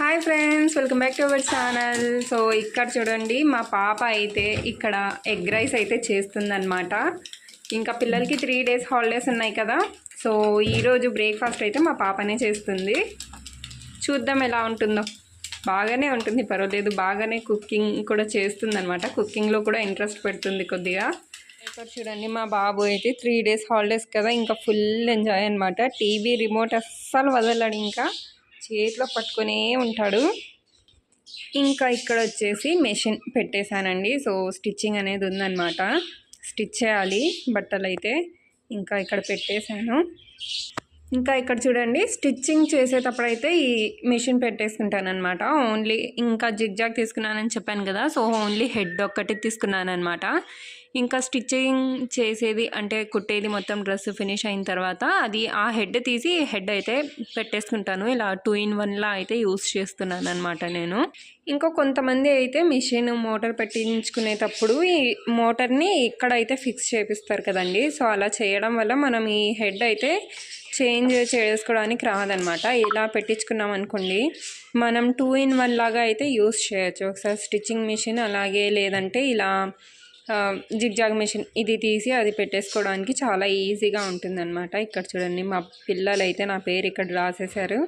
Hi friends welcome back to our channel so ఇక్కడ చూడండి మా పాప అయితే ఇక్కడ ఎగ్ రైస్ అయితే చేస్తుందన్నమాట. ఇంకా పిల్లలకి త్రీ డేస్ హాలిడేస్ ఉన్నాయి కదా. సో ఈరోజు బ్రేక్ఫాస్ట్ అయితే మా పాపనే చేస్తుంది. చూద్దాం ఎలా ఉంటుందో. బాగానే ఉంటుంది పర్వాలేదు. బాగానే కుకింగ్ కూడా చేస్తుందన్నమాట. కుకింగ్లో కూడా ఇంట్రెస్ట్ పెడుతుంది కొద్దిగా. ఇక్కడ చూడండి మా బాబు అయితే త్రీ డేస్ హాలిడేస్ కదా. ఇంకా ఫుల్ ఎంజాయ్ అనమాట టీవీ రిమోట్ అస్సలు వదలడు ఇంకా. చేతిలో పట్టుకునే ఉంటాడు. ఇంకా ఇక్కడ వచ్చేసి మెషిన్ పెట్టేశానండి. సో స్టిచ్చింగ్ అనేది ఉందన్నమాట. స్టిచ్ చేయాలి బట్టలు అయితే ఇంకా ఇక్కడ పెట్టేశాను. ఇంకా ఇక్కడ చూడండి స్టిచ్చింగ్ చేసేటప్పుడు అయితే ఈ మిషన్ పెట్టేసుకుంటాను అనమాట ఓన్లీ ఇంకా జిగ్జాగ్ తీసుకున్నానని చెప్పాను కదా సో ఓన్లీ హెడ్ ఒక్కటి తీసుకున్నాను అనమాట ఇంకా స్టిచ్చింగ్ చేసేది అంటే కుట్టేది మొత్తం డ్రెస్ ఫినిష్ అయిన తర్వాత అది ఆ హెడ్ తీసి హెడ్ అయితే పెట్టేసుకుంటాను. ఇలా టూ ఇన్ వన్లా అయితే యూస్ చేస్తున్నాను అనమాట నేను. ఇంకా కొంతమంది అయితే మిషన్ మోటార్ పెట్టించుకునేటప్పుడు ఈ మోటార్ని ఇక్కడైతే ఫిక్స్ చేపిస్తారు కదండి. సో అలా చేయడం వల్ల మనం ఈ హెడ్ అయితే చేంజ్ చేసుకోవడానికి రాదనమాట ఇలా పెట్టించుకున్నాం అనుకోండి మనం టూ ఇన్ వన్ లాగా అయితే యూస్ చేయొచ్చు. ఒకసారి స్టిచ్చింగ్ మిషన్ అలాగే లేదంటే ఇలా జిగ్జాగ్ మిషన్ ఇది తీసి అది పెట్టేసుకోవడానికి చాలా ఈజీగా ఉంటుందన్నమాట. ఇక్కడ చూడండి మా పిల్లలైతే నా పేరు ఇక్కడ రాసేశారు.